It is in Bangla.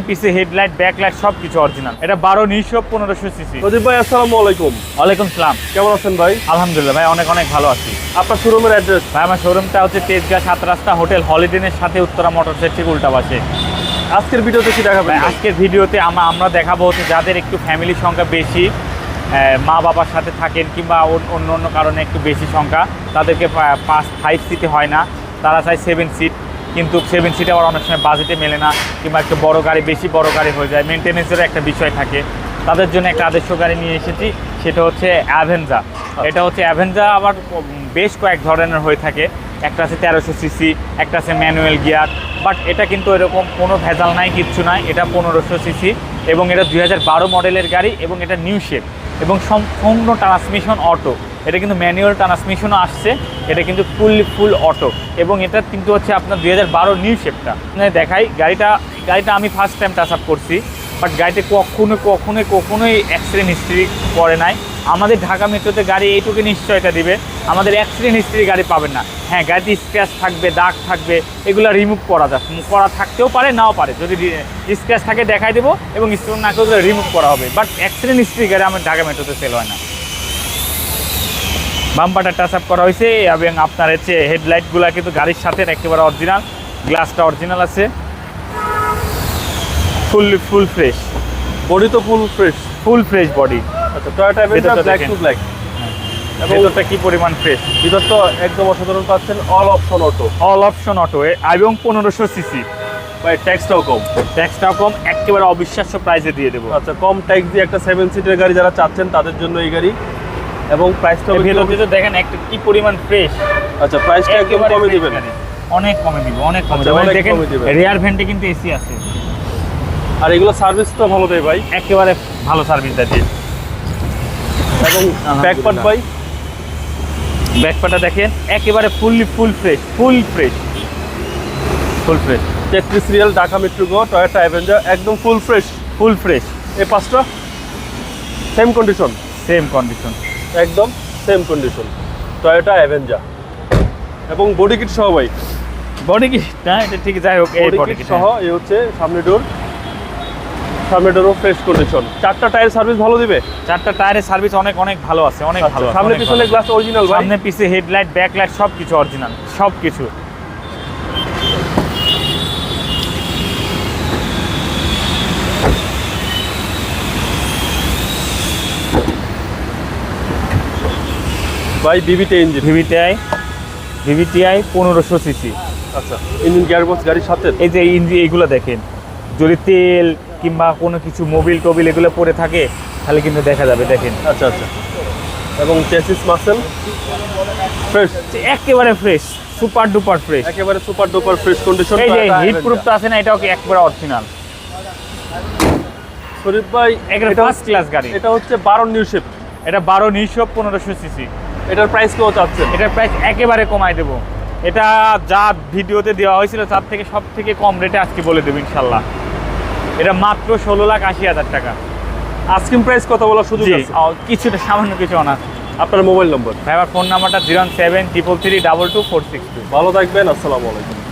পিছে হেডলাইট ব্যাকলাইট সব কিছু অরিজিনাল এটা বারো নিশো পনেরোশো সিসি প্রদীপ ভাই আসসালামু আলাইকুম। ওয়ালাইকুম সালাম। কেমন আছেন ভাই? আলহামদুলিল্লাহ ভাই অনেক অনেক ভালো আছি। আপনার শোরুমের অ্যাড্রেস ভাই আমার শোরুমটা হচ্ছে তেজগাঁ সাত রাস্তা হোটেল হলিডেনের সাথে উত্তরা মোটরসের ঠিক উল্টা পাশে আজকের ভিডিওতে কি দেখাবেন ভাই আজকের ভিডিওতে আমরা আমরা দেখাবো হচ্ছে যাদের একটু ফ্যামিলির সংখ্যা বেশি মা বাবার সাথে থাকেন কিংবা অন্য- অন্য কারণে একটু বেশি সংখ্যা তাদেরকে পাঁচ ফাইভ সিটে হয় না। তারা চায় সেভেন সিট কিন্তু সেভেন সিটে আবার অনেক সময় বাজেটে মেলে না, কিংবা একটু বড় গাড়ি, বেশি বড় গাড়ি হয়ে যায়। মেনটেনেন্সেরও একটা বিষয় থাকে। তাদের জন্য একটা আদর্শ গাড়ি নিয়ে এসেছি, সেটা হচ্ছে অ্যাভেঞ্জা এটা হচ্ছে অ্যাভেঞ্জা আবার বেশ কয়েক ধরনের হয়ে থাকে। একটা আছে তেরোশো সিসি একটা আছে ম্যানুয়াল গিয়ার বাট এটা কিন্তু এরকম কোনো ভেজাল নাই, কিচ্ছু নাই। এটা পনেরোশো সিসি এবং এটা দুই হাজার বারো মডেলের গাড়ি এবং এটা নিউ শেপ এবং সম্পূর্ণ ট্রান্সমিশন অটো এটা কিন্তু ম্যানুয়াল ট্রান্সমিশনও আসছে। এটা কিন্তু ফুললি ফুল অটো এবং এটা কিন্তু হচ্ছে আপনার দুই হাজার বারো নিউ শেপটা দেখাই, গাড়িটা গাড়িটা আমি ফার্স্ট টাইম টাচ আপ করছি বাট গাড়িতে কখনো কখনো কখনোই অ্যাক্সিডেন্ট হিস্ট্রি করে নাই। আমাদের ঢাকা মেট্রোতে গাড়ি এইটুকু নিশ্চয়তা দিবে। আমাদের অ্যাক্সিডেন্ট হিস্ট্রি গাড়ি পাবেন না। হ্যাঁ গাড়িতে স্ক্র্যাচ থাকবে, দাগ থাকবে, এগুলো রিমুভ করা যায় করা থাকতেও পারে, নাও পারে। যদি স্ক্র্যাচ থাকে দেখাই দেবো এবং স্টোন না করলে রিমুভ করা হবে। বাট অ্যাক্সিডেন্ট হিস্ট্রি গাড়ি আমার ঢাকা মেট্রোতে সেল হয় না। বাম্পারটা টাচ আপ করা হয়েছে এবং আপনার হচ্ছে হেডলাইটগুলো কিন্তু গাড়ির সাথে একেবারে অরিজিনাল গ্লাসটা অরিজিনাল আছে। ফুল ফুল ফ্রেশ বডি তো full fresh full fresh body আচ্ছা Toyota Avenger black to black এবং ভেতরটা কি পরিমাণ ফ্রেশ ভিতর তো একদম অসাধারণ পাচ্ছেন all option auto all option auto এবং পনেরোশো সিসি ভাই ট্যাক্সটাও কম। ট্যাক্সটাও কম একেবারে অবিশ্বাস্য প্রাইসে দিয়ে দেবো। আচ্ছা কম ট্যাক্স দিয়ে একটা সেভেন সিটের গাড়ি যারা চাচ্ছেন তাদের জন্য এই গাড়ি। এবং প্রাইসটা ভেতর ভিতর দেখেন একটা কি পরিমাণ ফ্রেশ আচ্ছা প্রাইসটা একদম কমে দিবেন। অনেক কমে দিব অনেক কমে আচ্ছা, দেখেন দিবেন। রেয়ার ভ্যান্টে কিন্তু এসি আছে। আর এগুলো সার্ভিস তো ভালো দেয় ভাই। একেবারে ভালো সার্ভিস দেয়। এবং ব্যাকপার্ট ভাই? ব্যাকপাটা দেখেন একেবারে fully full fresh full fresh full fresh তেত্রিশ রিয়াল ঢাকা মেট্রো গো টয়োটা অ্যাভেঞ্জার একদম ফুল ফ্রেশ ফুল ফ্রেশ এই পাঁচটা? সেম কন্ডিশন সেম কন্ডিশন একদম সেম কন্ডিশন টয়োটা অ্যাভেঞ্জার এবং বডি কিট সহ বাইক বডি কিট না এটা ঠিক যাই হোক বডি কিট সহ এই হচ্ছে সামনে ডোর সামনে ডোরও ফ্রেশ কন্ডিশন চারটা টায়ার সার্ভিস ভালো দিবে? চারটা টায়ারের সার্ভিস অনেক অনেক ভালো আছে অনেক আচ্ছা, ভালো সামনে পিছনে গ্লাস অরিজিনাল ভাই। সামনে পিছে হেডলাইট ব্যাকলাইট সব কিছু অরিজিনাল সব কিছু ভাই বিবিতে ইঞ্জিন ভিভিটিআই ভিভিটিআই পনেরোশো সিসি আচ্ছা ইঞ্জিন গিয়ারবক্স গাড়ির সাথে? এই যে ইঞ্জি এইগুলো দেখেন যদি তেল কিংবা কোনো কিছু মোবিল টোবিল এগুলো পড়ে থাকে তাহলে কিন্তু দেখা যাবে দেখেন। আচ্ছা আচ্ছা। এবং চেসিস মাসেল ফ্রেশ একেবারে ফ্রেশ সুপার ডুপার ফ্রেশ একেবারে সুপার ডুপার ফ্রেশ কন্ডিশন এই যে হিট প্রুফ তো আছে না এটাও কি একবারে অরিজিনাল শরীফ ভাই এটা ফার্স্ট ক্লাস গাড়ি। এটা হচ্ছে বারো নিউ শেপ এটা বারো নিশো পনেরোশো সিসি এটার প্রাইস কেউ চাচ্ছেন? এটার প্রাইস একেবারে কমাই দেবো। এটা যা ভিডিওতে দেওয়া হয়েছিল তার থেকে সব থেকে কম রেটে আজকে বলে দেবো ইনশাল্লাহ। এটা মাত্র ষোলো লাখ আশি হাজার টাকা। আস্কিং প্রাইস কত বলার শুধু কিছুটা সামান্য কিছু অনার। আপনার মোবাইল নম্বর ভাই আমার ফোন নাম্বারটা zero seven triple three double two four six two ভালো থাকবেন আসসালামু আলাইকুম।